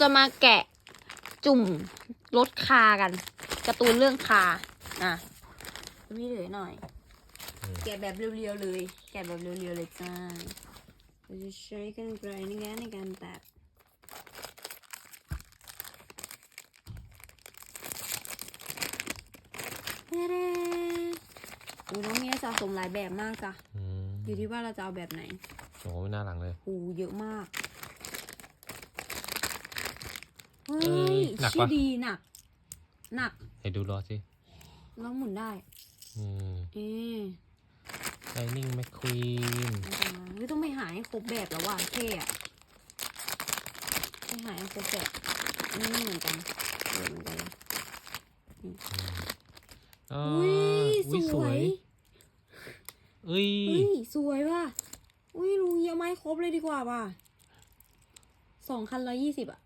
จะมาแกะจุ่มรถคากันการ์ตูนเรื่องคาอะพี่เหลือหน่อยอืมแกะแบบเรียวๆเลย แกะแบบเรียวๆเลยจ้าเราจะใช้กันไกรในการในการตัดเด้ๆโอ้น้องเมียสะสมหลายแบบมากจ้ะอืมอยู่ที่ว่าเราจะเอาแบบไหนโอ้โหหน้าหลังเลยโอ้เยอะมาก เฮ้เอ้ยยหนักชื่อปะดีหนักหนักให้ดูรอสิแล้วหมุนได้อืมเอ๊ะไลนิ่งแมคควีนเฮ้ยต้องไปหาให้ครบแบบแล้วว่ะเท่อะไปหาให้ครบแบบนี่เหมือนกันเหมือนกันเลยอ๋ออุ้ยอุ้ยสสววยยเอ้ยเฮ้ยสวยว่ะอุ้ยลุงเยอะไหมครบเลยดีกว่าว่ะสองคันร้อยยี่สิบอะ